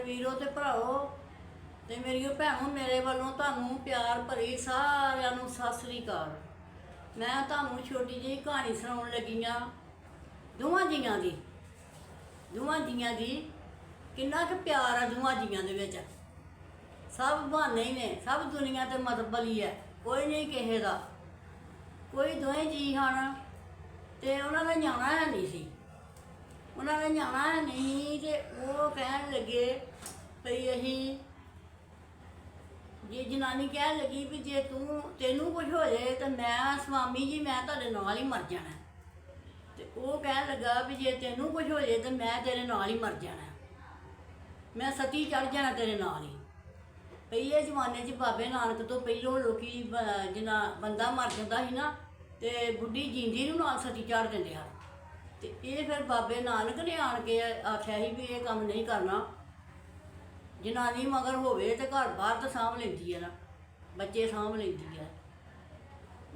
ਮੇਰੇ ਵੀਰੋ ਤੇ ਭਰਾਓ ਤੇ ਮੇਰੀਓ ਭੈਣੋ, ਮੇਰੇ ਵੱਲੋਂ ਤੁਹਾਨੂੰ ਪਿਆਰ ਭਰੀ ਸਾਰਿਆਂ ਨੂੰ ਸਤਿ ਸ੍ਰੀ ਅਕਾਲ। ਮੈਂ ਤੁਹਾਨੂੰ ਛੋਟੀ ਜਿਹੀ ਕਹਾਣੀ ਸੁਣਾਉਣ ਲੱਗੀ ਆ ਦੋਵਾਂ ਜੀਆਂ ਦੀ, ਦੋਵਾਂ ਜੀਆਂ ਦੀ ਕਿੰਨਾ ਕੁ ਪਿਆਰ ਆ ਦੋਵਾਂ ਜੀਆਂ ਦੇ ਵਿੱਚ। ਸਭ ਬਹਾਨੇ ਹੀ ਨੇ, ਸਭ ਦੁਨੀਆ ਤੇ ਮਤਬਲੀ ਹੈ, ਕੋਈ ਨਹੀਂ ਕਿਸੇ ਦਾ। ਕੋਈ ਦੋਵੇਂ ਜੀ ਹਨ ਤੇ ਉਹਨਾਂ ਦਾ ਨਿਆਣਾ ਹੈ ਨਹੀਂ ਸੀ। ਉਹਨਾਂ ਦਾ ਨਿਆਣਾ ਨਹੀਂ ਤੇ ਉਹ ਕਹਿਣ ਲੱਗੇ ਭਈ ਅਸੀਂ ਜੇ ਜਨਾਨੀ ਕਹਿਣ ਲੱਗੀ ਵੀ ਜੇ ਤੂੰ, ਤੈਨੂੰ ਕੁਝ ਹੋ ਜਾਏ ਤਾਂ ਮੈਂ, ਸਵਾਮੀ ਜੀ, ਮੈਂ ਤੁਹਾਡੇ ਨਾਲ ਹੀ ਮਰ ਜਾਣਾ। ਤੇ ਉਹ ਕਹਿਣ ਲੱਗਾ ਵੀ ਜੇ ਤੈਨੂੰ ਕੁਝ ਹੋ ਜਾਏ ਤਾਂ ਮੈਂ ਤੇਰੇ ਨਾਲ ਹੀ ਮਰ ਜਾਣਾ। ਮੈਂ ਸਤੀ ਚੜ ਜਾਣਾ ਤੇਰੇ ਨਾਲ ਹੀ। ਪਹਿਲੇ ਜ਼ਮਾਨੇ 'ਚ ਬਾਬੇ ਨਾਨਕ ਤੋਂ ਪਹਿਲੋਂ ਲੋਕੀ ਬ- ਜਿਨਾ ਬੰਦਾ ਮਰ ਜਾਂਦਾ ਸੀ ਨਾ, ਤੇ ਬੁੱਢੀ ਜਿੰਦੀ ਨੂੰ ਨਾਲ ਸਤੀ ਚੜ ਦਿੰਦੇ ਹਨ ਤੇ ਇਹ ਫਿਰ ਬਾਬੇ ਨਾਨਕ ਨੇ ਆਣ ਕੇ ਆਖਿਆ ਸੀ ਵੀ ਇਹ ਕੰਮ ਨਹੀਂ ਕਰਨਾ। ਜਨਾਨੀ ਮਗਰ ਹੋਵੇ ਤੇ ਘਰ ਬਾਹਰ ਤਾਂ ਸਾਂਭ ਲੈਂਦੀ ਹੈ ਨਾ, ਬੱਚੇ ਸਾਂਭ ਲੈਂਦੀ ਹੈ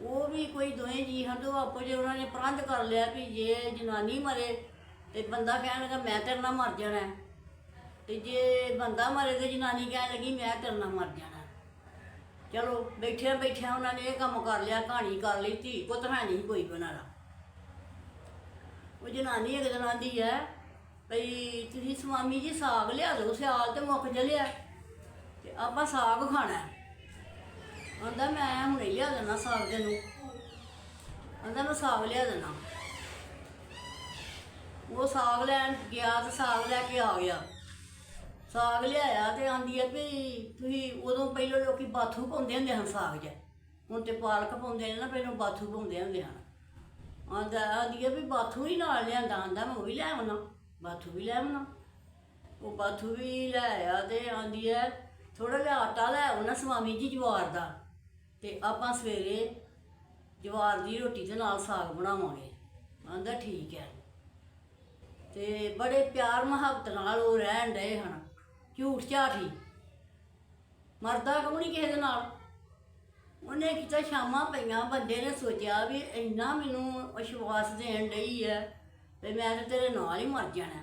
ਉਹ ਵੀ ਕੋਈ ਦੋਵੇਂ ਜੀ ਹਨ ਉਹ ਆਪੋ ਜੇ ਉਹਨਾਂ ਨੇ ਪ੍ਰੰਧ ਕਰ ਲਿਆ ਵੀ ਜੇ ਜਨਾਨੀ ਮਰੇ ਤੇ ਬੰਦਾ ਕਹਿਣ ਲੱਗਾ, ਮੈਂ ਤੇਰੇ ਨਾਲ ਮਰ ਜਾਣਾ ਹੈ। ਤੇ ਜੇ ਬੰਦਾ ਮਰੇ ਤੇ ਜਨਾਨੀ ਕਹਿਣ ਲੱਗੀ, ਮੈਂ ਤੇਰੇ ਨਾਲ ਮਰ ਜਾਣਾ ਚਲੋ, ਬੈਠਿਆਂ ਬੈਠਿਆਂ ਉਹਨਾਂ ਨੇ ਇਹ ਕੰਮ ਕਰ ਲਿਆ, ਕਹਾਣੀ ਕਰ ਲਈ, ਧੀ ਪੁੱਤ ਹੈ ਨਹੀਂ ਕੋਈ ਬਣਾਣਾ ਉਹ ਜਨਾਨੀ ਇੱਕ ਦਿਨ ਆਂਦੀ ਹੈ ਭਈ ਤੁਸੀਂ ਸਵਾਮੀ ਜੀ ਸਾਗ ਲਿਆ ਦਿਓ, ਸਿਆਲ ਤੇ ਮੁੱਕ ਜਲਿਆ ਤੇ ਆਪਾਂ ਸਾਗ ਖਾਣਾ ਆਂਦਾ ਮੈਂ ਹੁਣੇ ਲਿਆ ਦੇਣਾ ਸਾਗ ਤੈਨੂੰ। ਆਂਦਾ ਮੈਂ ਸਾਗ ਲਿਆ ਦੇਣਾ ਉਹ ਸਾਗ ਲੈਣ ਗਿਆ ਤੇ ਸਾਗ ਲੈ ਕੇ ਆ ਗਿਆ। ਸਾਗ ਲਿਆਇਆ ਤੇ ਆਂਦੀ ਆ ਵੀ ਤੁਸੀਂ ਉਦੋਂ ਪਹਿਲਾਂ ਲੋਕੀ ਬਾਥੂ ਪਾਉਂਦੇ ਹੁੰਦੇ ਹਨ ਸਾਗ 'ਚ। ਹੁਣ ਤੇ ਪਾਲਕ ਪਾਉਂਦੇ ਨੇ ਨਾ, ਪਹਿਲਾਂ ਬਾਥੂ ਪਾਉਂਦੇ ਹੁੰਦੇ ਹਨ। ਆਂਦਾ, ਆਂਦੀ ਆ ਵੀ ਬਾਥੂ ਹੀ ਨਾਲ ਲਿਆਂਦਾ। ਆਂਦਾ ਮੈਂ ਉਹ ਵੀ ਲੈ ਆਉਣਾ। ਬਾਥੂ ਵੀ ਲੈ ਆਉਣਾ। ਉਹ ਬਾਥੂ ਵੀ ਲੈ ਆਇਆ ਤੇ ਆਂਦੀ ਹੈ ਥੋੜਾ ਜਿਹਾ ਆਟਾ ਲੈ ਆਉਣਾ ਸਵਾਮੀ ਜੀ ਜਵਾਰ ਦਾ ਤੇ ਆਪਾਂ ਸਵੇਰੇ ਜਵਾਰ ਦੀ ਰੋਟੀ ਦੇ ਨਾਲ ਸਾਗ ਬਣਾਵਾਂਗੇ। ਆਂਦਾ, ਠੀਕ ਹੈ ਤੇ ਬੜੇ ਪਿਆਰ ਮੁਹੱਬਤ ਨਾਲ ਉਹ ਰਹਿਣ ਡਏ ਹਨ। ਝੂਠ ਝਾਠੀ। ਮਰਦਾ ਕਿਉਂ ਨਹੀਂ ਕਿਸੇ ਦੇ ਨਾਲ? ਉਹਨੇ ਕੀਤਾ ਸ਼ਾਮਾਂ ਪਈਆਂ, ਬੰਦੇ ਨੇ ਸੋਚਿਆ ਵੀ ਇੰਨਾ ਮੈਨੂੰ ਵਿਸ਼ਵਾਸ ਦੇਣ ਲਈ ਹੈ ਤੇ ਮੈਂ ਤਾਂ ਤੇਰੇ ਨਾਲ ਹੀ ਮਰ ਜਾਣਾ।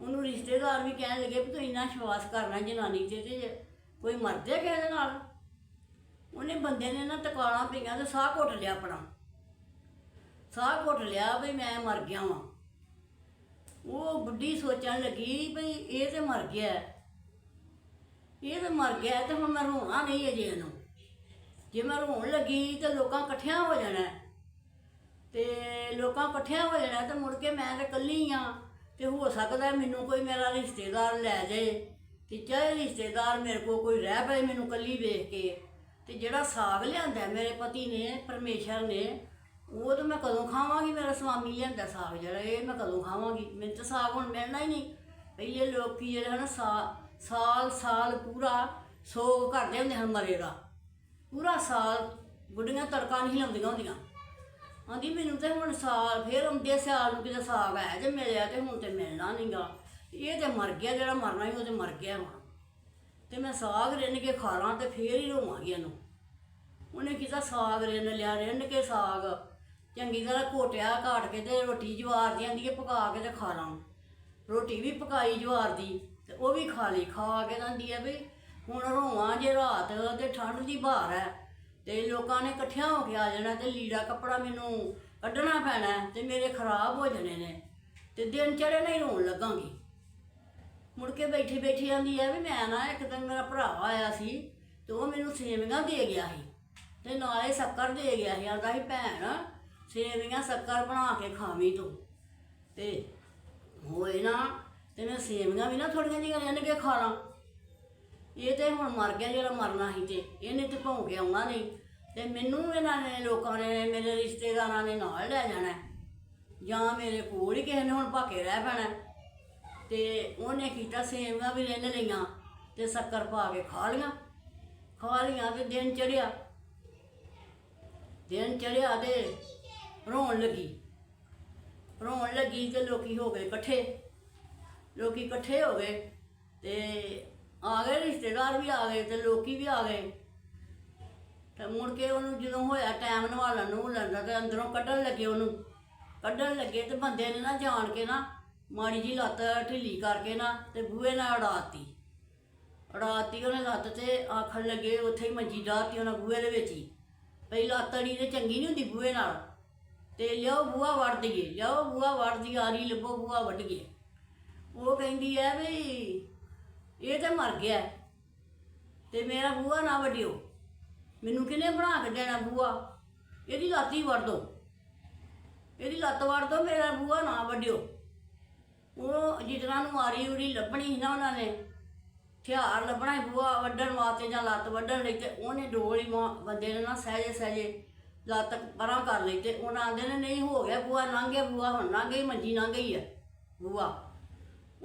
ਉਹਨੂੰ ਰਿਸ਼ਤੇਦਾਰ ਵੀ ਕਹਿਣ ਲੱਗੇ ਵੀ ਤੂੰ ਇੰਨਾ ਵਿਸ਼ਵਾਸ ਕਰਨਾ ਜਨਾਨੀ ਤੇ ਤੇ ਕੋਈ ਮਰਦੇ ਕਿਸੇ ਦੇ ਨਾਲ? ਉਹਨੇ ਬੰਦੇ ਨੇ ਨਾ ਟਕਾਣਾ ਪਈਆਂ ਤੇ ਸਾਹ ਘੁੱਟ ਲਿਆ ਆਪਣਾ। ਸਾਹ ਘੁੱਟ ਲਿਆ ਵੀ ਮੈਂ ਮਰ ਗਿਆ ਵਾਂ। ਉਹ ਬੁੱਢੀ ਸੋਚਣ ਲੱਗੀ ਵੀ ਇਹ ਤੇ ਮਰ ਗਿਆ ਇਹ ਤੇ ਮਰ ਗਿਆ ਹੈ ਤੇ ਹੁਣ ਮੈਂ ਰੋਣਾ ਨਹੀਂ ਅਜੇ ਇਹਨੂੰ। ਜੇ ਮੈਂ ਰੋਣ ਲੱਗੀ ਤੇ ਲੋਕਾਂ ਇਕੱਠਿਆਂ ਹੋ ਜਾਣਾ ਤੇ ਲੋਕਾਂ ਇਕੱਠਿਆਂ ਹੋ ਜਾਣਾ ਤੇ ਮੁੜ ਕੇ ਮੈਂ ਤੇ ਇਕੱਲੀ ਆ ਤੇ ਹੋ ਸਕਦਾ ਮੈਨੂੰ ਕੋਈ ਮੇਰਾ ਰਿਸ਼ਤੇਦਾਰ ਲੈ ਜਾਏ। ਤੇ ਚਾਹੇ ਰਿਸ਼ਤੇਦਾਰ ਮੇਰੇ ਕੋਲ ਕੋਈ ਰਹਿ ਪਏ ਮੈਨੂੰ ਇਕੱਲੀ ਵੇਖ ਕੇ। ਤੇ ਜਿਹੜਾ ਸਾਗ ਲਿਆਂਦਾ ਮੇਰੇ ਪਤੀ ਨੇ, ਪਰਮੇਸ਼ਰ ਨੇ, ਉਹ ਤਾਂ ਮੈਂ ਕਦੋਂ ਖਾਵਾਂਗੀ ਮੇਰਾ ਸਵਾਮੀ ਲਿਆਂਦਾ ਸਾਗ ਜਿਹੜਾ, ਇਹ ਮੈਂ ਕਦੋਂ ਖਾਵਾਂਗੀ? ਮੈਨੂੰ ਤਾਂ ਸਾਗ ਹੁਣ ਮਿਲਣਾ ਹੀ ਨਹੀਂ। ਪਹਿਲੇ ਲੋਕੀ ਜਿਹੜੇ ਹਨ ਸਾ- ਸਾਲ ਸਾਲ ਪੂਰਾ ਸੋਗ ਕਰਦੇ ਹੁੰਦੇ ਹਨ ਮਰੇ ਦਾ। ਪੂਰਾ ਸਾਲ ਬੁੱਢੀਆਂ ਤੜਕਾ ਨਹੀਂ ਲਾਉਂਦੀਆਂ ਹੁੰਦੀਆਂ। ਆਂਦੀ ਮੈਨੂੰ ਤੇ ਹੁਣ ਸਾਲ ਫੇਰ ਆਉਂਦੇ ਸਿਆਲ ਨੂੰ ਕਿਤੇ ਸਾਗ ਆਇਆ ਜੇ ਮਿਲਿਆ ਤੇ ਹੁਣ ਤੇ ਮਿਲਣਾ ਨਹੀਂਗਾ ਇਹ ਤੇ ਮਰ ਗਿਆ, ਜਿਹੜਾ ਮਰਨਾ ਹੀ ਉਹ ਤੇ ਮਰ ਗਿਆ ਵਾ। ਤੇ ਮੈਂ ਸਾਗ ਰਿੰਨ ਕੇ ਖਾ ਲਾਂ ਤੇ ਫੇਰ ਹੀ ਰੋਵਾਂਗੀ ਇਹਨੂੰ। ਉਹਨੇ ਕੀਤਾ ਸਾਗ ਰਿੰਨ ਲਿਆ, ਰਿੰਨ ਕੇ ਸਾਗ। ਚੰਗੀ ਤਰ੍ਹਾਂ ਘੋਟਿਆ, ਘਾਟ ਕੇ ਤੇ ਰੋਟੀ ਜਵਾਰ ਦੀ ਆਂਦੀ ਹੈ ਪਕਾ ਕੇ ਤੇ ਖਾ ਲਾਂ। ਰੋਟੀ ਵੀ ਪਕਾਈ ਜਵਾਰ ਦੀ ਤੇ ਉਹ ਵੀ ਖਾ ਲਈ। ਖਾ ਕੇ ਕਹਿੰਦੀ ਹੈ ਵੀ ਹੁਣ ਰੋਵਾਂ ਜੇ ਰਾਤ ਤੇ ਠੰਡ ਦੀ ਬਹਾਰ ਹੈ। ਤੇ ਲੋਕਾਂ ਨੇ ਇਕੱਠਿਆਂ ਹੋ ਕੇ ਆ ਜਾਣਾ ਤੇ ਲੀੜਾ ਕੱਪੜਾ ਮੈਨੂੰ ਕੱਢਣਾ ਪੈਣਾ ਹੈ ਤੇ ਮੇਰੇ ਖਰਾਬ ਹੋ ਜਾਣੇ ਨੇ ਤੇ ਦਿਨ ਚੜੇ ਨਹੀਂ ਰੋਣ ਲੱਗਾਂਗੀ। ਮੁੜ ਕੇ ਬੈਠੀ ਬੈਠੀ ਆਂਦੀ ਹੈ ਵੀ ਮੈਂ ਨਾ ਇੱਕ ਦਿਨ ਮੇਰਾ ਭਰਾ ਆਇਆ ਸੀ ਤੇ ਉਹ ਮੈਨੂੰ ਸੇਵੀਆਂ ਦੇ ਗਿਆ ਸੀ ਤੇ ਨਾਲੇ ਸ਼ੱਕਰ ਦੇ ਗਿਆ ਸੀ, ਆਂਦਾ ਸੀ, ਭੈਣ, ਸੇਵੀਆਂ ਸ਼ੱਕਰ ਬਣਾ ਕੇ ਖਾਵੀਂ ਤੂੰ। ਤੇ ਹੋਏ ਨਾ ਤੇ ਮੈਂ ਸੇਵੀਆਂ ਵੀ ਨਾ ਥੋੜੀਆਂ ਜਿਹੀਆਂ ਰਿੰਨ ਕੇ ਖਾ ਲਾਂ। ਇਹ ਤੇ ਹੁਣ ਮਰ ਗਿਆ ਜਿਹੜਾ ਮਰਨਾ ਸੀ ਤੇ, ਇਹਨੇ ਤੇ ਭੌਂ ਕੇ ਆਉਣਾ ਨਹੀਂ। ਤੇ ਮੈਨੂੰ ਇਹਨਾਂ ਨੇ ਲੋਕਾਂ ਨੇ, ਮੇਰੇ ਰਿਸ਼ਤੇਦਾਰਾਂ ਨੇ ਨਾਲ ਲੈ ਜਾਣਾ ਜਾਂ ਮੇਰੇ ਕੋਲ ਹੀ ਕਿਸੇ ਨੇ ਹੁਣ ਭਾਕੇ ਰਹਿ ਪੈਣਾ ਤੇ ਉਹਨੇ ਕੀਤਾ ਸੇਵੀਆਂ ਵੀ ਰਿੰਨ ਲਈਆਂ ਤੇ ਸ਼ੱਕਰ ਪਾ ਕੇ ਖਾ ਲੀਆਂ। ਖਾ ਲੀਆਂ ਤੇ ਦਿਨ ਚੜਿਆ ਦਿਨ ਚੜਿਆ ਤੇ ਰੋਣ ਲੱਗੀ। ਰੋਣ ਲੱਗੀ ਤੇ ਲੋਕੀ ਹੋ ਗਏ ਇਕੱਠੇ। ਲੋਕੀ ਇਕੱਠੇ ਹੋ ਗਏ ਤੇ ਆ ਗਏ, ਰਿਸ਼ਤੇਦਾਰ ਵੀ ਆ ਗਏ ਤੇ ਲੋਕੀ ਵੀ ਆ ਗਏ। ਤੇ ਮੁੜ ਕੇ ਉਹਨੂੰ ਜਦੋਂ ਹੋਇਆ ਟਾਈਮ ਨਵਾਲਣ ਨੂੰ ਲੰਦਾ ਤੇ ਅੰਦਰੋਂ ਕੱਢਣ ਲੱਗੇ ਉਹਨੂੰ। ਕੱਢਣ ਲੱਗੇ ਤੇ ਬੰਦੇ ਨੇ ਨਾ ਜਾਣ ਕੇ ਨਾ ਮਾੜੀ ਜੀ ਲੱਤ ਢਿੱਲੀ ਕਰਕੇ ਨਾ ਤੇ ਬੂਹੇ ਨਾਲ ਅੜਾਤੀ ਅੜਾਤੀ ਉਹਨੇ ਲੱਤ ਤੇ, ਆਖਣ ਲੱਗੇ ਉੱਥੇ ਹੀ ਮੰਜੀ ਡਾਤੀ ਉਹਨਾਂ ਬੂਹੇ ਦੇ ਵਿੱਚ ਹੀ। ਪਈ ਲੱਤ ਅੜੀ ਤੇ ਚੰਗੀ ਨਹੀਂ ਹੁੰਦੀ ਬੂਹੇ ਨਾਲ। ਤੇ ਲਿਆਓ ਬੂਹਾ ਵੜ ਦਈਏ, ਲਿਆਓ ਬੂਹਾ ਵੜ ਦੀ ਆਰੀ ਲੱਭੋ ਬੂਹਾ ਵੱਢ ਗਏ ਉਹ ਕਹਿੰਦੀ ਐ ਵੀ ਇਹ ਤੇ ਮਰ ਗਿਆ ਹੈ। ਤੇ ਮੇਰਾ ਬੂਹਾ ਨਾ ਵੱਢਿਓ। ਮੈਨੂੰ ਕਿਹਨੇ ਬਣਾ ਕੇ ਦੇਣਾ ਬੂਹਾ? ਇਹਦੀ ਲੱਤ ਹੀ ਵੱਢ ਦੋ। ਇਹਦੀ ਲੱਤ ਵੱਢ ਦੋ, ਮੇਰਾ ਬੂਹਾ ਨਾ ਵੱਢਿਓ। ਉਹ ਜਿਤਨਾ ਨੂੰ ਮਾਰੀ ਉਰੀ ਲੱਭਣੀ ਸੀ ਨਾ ਉਹਨਾਂ ਨੇ, ਹਥਿਆਰ ਲੱਭਣਾ ਸੀ ਬੂਹਾ ਵੱਢਣ ਵਾਸਤੇ ਜਾਂ ਲੱਤ ਵੱਢਣ ਲਈ ਤੇ ਉਹਨੇ ਡੋਲ ਹੀ ਮਾਂ- ਬੰਦੇ ਨੇ ਨਾ ਸਹਿਜੇ ਸਹਿਜੇ ਲੱਤ ਪਰਾਂ ਕਰ ਲਈ ਤੇ ਉਹਨਾਂ ਆਂਦੇ ਨੇ, ਨਹੀਂ ਹੋ ਗਿਆ ਬੂਹਾ, ਲੰਘ ਗਿਆ ਬੂਹਾ, ਹੁਣ ਲੰਘ ਗਈ, ਮੰਜੀ ਲੰਘ ਗਈ ਹੈ ਬੂਹਾ।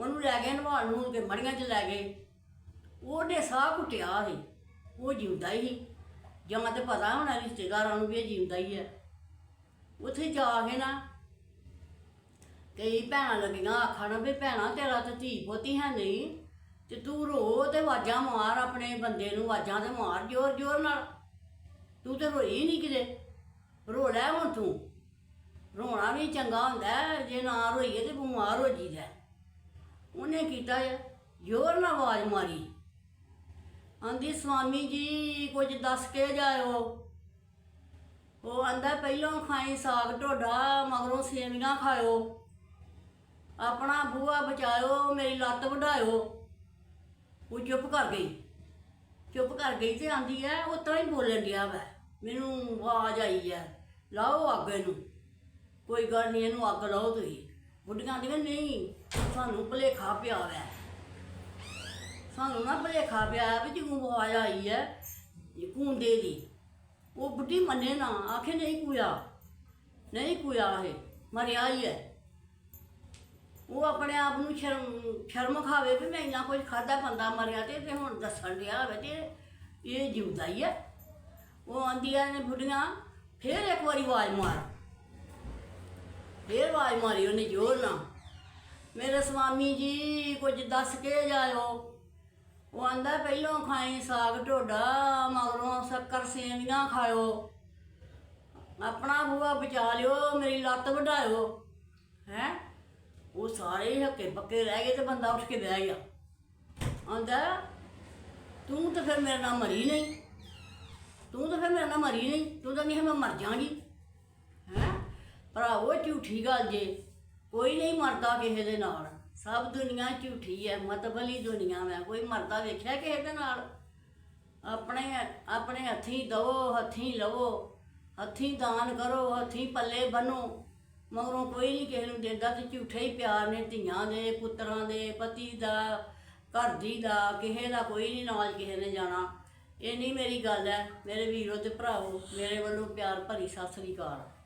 ਉਹਨੂੰ ਲੈ ਗਏ ਨਵਾਲ ਨੂੰ ਕੇ ਮੜੀਆਂ 'ਚ ਲੈ ਗਏ। ਉਹਦੇ ਸਾਹ ਘੁੱਟਿਆ ਸੀ, ਉਹ ਜਿਉਂਦਾ ਹੀ ਜਾਂ ਤੇ ਪਤਾ ਹੋਣਾ ਰਿਸ਼ਤੇਦਾਰਾਂ ਨੂੰ ਵੀ ਇਹ ਜਿਉਂਦਾ ਹੀ ਹੈ। ਉੱਥੇ ਜਾ ਕੇ ਨਾ ਕਈ ਭੈਣਾਂ ਲੱਗੀਆਂ, ਆਖਣ ਵੀ ਭੈਣਾ, ਤੇਰਾ ਤੇ ਧੀ ਪੋਤੀ ਹੈ ਨਹੀਂ। ਤੇ ਤੂੰ ਰੋ ਤੇ ਆਵਾਜ਼ਾਂ ਮਾਰ ਆਪਣੇ ਬੰਦੇ ਨੂੰ, ਆਵਾਜ਼ਾਂ ਤੇ ਮਾਰ ਜ਼ੋਰ ਜ਼ੋਰ ਨਾਲ। ਤੂੰ ਤੇ ਰੋਈ ਨਹੀਂ ਕਿਤੇ। ਰੋ ਲੈ ਹੁਣ ਤੂੰ। ਰੋਣਾ ਵੀ ਚੰਗਾ ਹੁੰਦਾ ਜੇ ਨਾ ਰੋਈਏ ਤੇ ਬਿਮਾਰ ਹੋ ਜੀਦਾ ਉਹਨੇ ਕੀਤਾ ਆ, ਜ਼ੋਰ ਨਾਲ ਆਵਾਜ਼ ਮਾਰੀ। ਆਂਦੀ, ਸਵਾਮੀ ਜੀ, ਕੁਝ ਦੱਸ ਕੇ ਜਾਇਓ। ਉਹ ਆਂਦਾ, ਪਹਿਲਾਂ ਖਾਈ ਸਾਗ ਢੋਡਾ, ਮਗਰੋਂ ਸੇਵੀਆਂ ਖਾਇਓ। ਆਪਣਾ ਬੂਆ ਬਚਾਇਓ, ਮੇਰੀ ਲੱਤ ਵਢਾਇਓ। ਉਹ ਚੁੱਪ ਕਰ ਗਈ। ਚੁੱਪ ਕਰ ਗਈ ਤੇ ਆਂਦੀ ਐ ਉਹ ਤਾਂ ਹੀ ਬੋਲਣ ਡਿਆ ਵੈ। ਮੈਨੂੰ ਆਵਾਜ਼ ਆਈ ਐ ਲਾਓ ਅੱਗ ਇਹਨੂੰ। ਕੋਈ ਗੱਲ ਨਹੀਂ ਇਹਨੂੰ ਅੱਗ ਲਾਓ ਤੁਸੀਂ। ਬੁੱਢੀਆਂ ਆਂਦੀਆਂ ਨਹੀਂ, ਸਾਨੂੰ ਭੁਲੇਖਾ ਪਿਆ ਵੈ। ਸਾਨੂੰ ਨਾ ਭਲੇਖਾ ਪਿਆ ਵੀ ਜਦੋਂ ਆਵਾਜ਼ ਆਈ ਹੈ ਇਹ ਕੂੰਦੇ ਦੀ ਉਹ ਬੁੱਢੀ ਮੰਨੇ ਨਾ, ਆਖੇ ਨਹੀਂ ਕੁਇਆ ਨਹੀਂ ਕੁਇਆ ਇਹ, ਮਰਿਆ ਹੀ ਹੈ ਉਹ ਆਪਣੇ ਆਪ ਨੂੰ ਸ਼ਰਮ ਸ਼ਰਮ ਖਾਵੇ ਵੀ ਮੈਂ ਇੰਨਾ ਕੁਝ ਖਾਦਾ ਬੰਦਾ ਮਰਿਆ ਤੇ ਤੇ ਹੁਣ ਦੱਸਣ ਰਿਹਾ ਹੋਵੇ ਤੇ ਇਹ ਜਿਉਂਦਾ ਹੀ ਹੈ ਉਹ ਆਂਦੀਆਂ ਨੇ ਬੁੱਢੀਆਂ, ਫੇਰ ਇੱਕ ਵਾਰੀ ਆਵਾਜ਼ ਮਾਰ। ਫੇਰ ਆਵਾਜ਼ ਮਾਰੀ ਉਹਨੇ ਜ਼ੋਰ ਨਾਲ। ਮੇਰੇ ਸਵਾਮੀ ਜੀ, ਕੁਝ ਦੱਸ ਕੇ ਜਾਇਓ। ਉਹ ਆਂਦਾ, ਪਹਿਲੋਂ ਖਾਈ ਸਾਗ ਢੋਡਾ, ਮਗਰੋਂ ਸ਼ੱਕਰ ਸੇਵੀਆਂ ਖਾਇਓ। ਆਪਣਾ ਬੂਆ ਬਚਾ ਲਿਓ, ਮੇਰੀ ਲੱਤ ਵਢਾਇਓ। ਹੈ? ਉਹ ਸਾਰੇ ਹੀ ਹੱਕੇ ਪੱਕੇ ਰਹਿ ਗਏ ਤੇ ਬੰਦਾ ਉੱਠ ਕੇ ਬਹਿ ਗਿਆ। ਆਂਦਾ, ਤੂੰ ਤਾਂ ਫਿਰ ਮੇਰੇ ਨਾਲ ਮਰੀ ਨਹੀਂ। ਤੂੰ ਤਾਂ ਫਿਰ ਮੇਰੇ ਨਾਲ ਮਰੀ ਨਹੀਂ। ਤੂੰ ਤਾਂ ਨਹੀਂ ਮੈਂ ਮਰ ਜਾਵਾਂਗੀ। ਹੈ ਭਰਾਵੋ, ਝੂਠੀ ਗੱਲ ਜੇ। ਕੋਈ ਨਹੀਂ ਮਰਦਾ ਕਿਸੇ ਦੇ ਨਾਲ। ਸਭ ਦੁਨੀਆ ਝੂਠੀ ਹੈ ਮਤਬਲੀ ਦੁਨੀਆ ਮੈਂ ਕੋਈ ਮਰਦਾ ਵੇਖਿਆ ਕਿਸੇ ਦੇ ਨਾਲ? ਆਪਣੇ ਆਪਣੇ ਹੱਥੀਂ ਦਵੋ, ਹੱਥੀਂ ਲਵੋ, ਹੱਥੀਂ ਦਾਨ ਕਰੋ, ਹੱਥੀਂ ਪੱਲੇ ਬੰਨੋ। ਮਗਰੋਂ ਕੋਈ ਨਹੀਂ ਕਿਸੇ ਨੂੰ ਦਿੰਦਾ ਤੇ ਝੂਠੇ ਹੀ ਪਿਆਰ ਨੇ ਧੀਆਂ ਦੇ, ਪੁੱਤਰਾਂ ਦੇ, ਪਤੀ ਦਾ, ਘਰ ਦੀ ਦਾ, ਕਿਸੇ ਦਾ ਕੋਈ ਨਹੀਂ ਨਾਲ ਕਿਸੇ ਨੇ ਜਾਣਾ। ਇਹ ਨਹੀਂ ਮੇਰੀ ਗੱਲ ਹੈ ਮੇਰੇ ਵੀਰੋ ਤੇ ਭਰਾਵੋ, ਮੇਰੇ ਵੱਲੋਂ ਪਿਆਰ ਭਰੀ ਸਤਿ ਸ੍ਰੀ ਅਕਾਲ।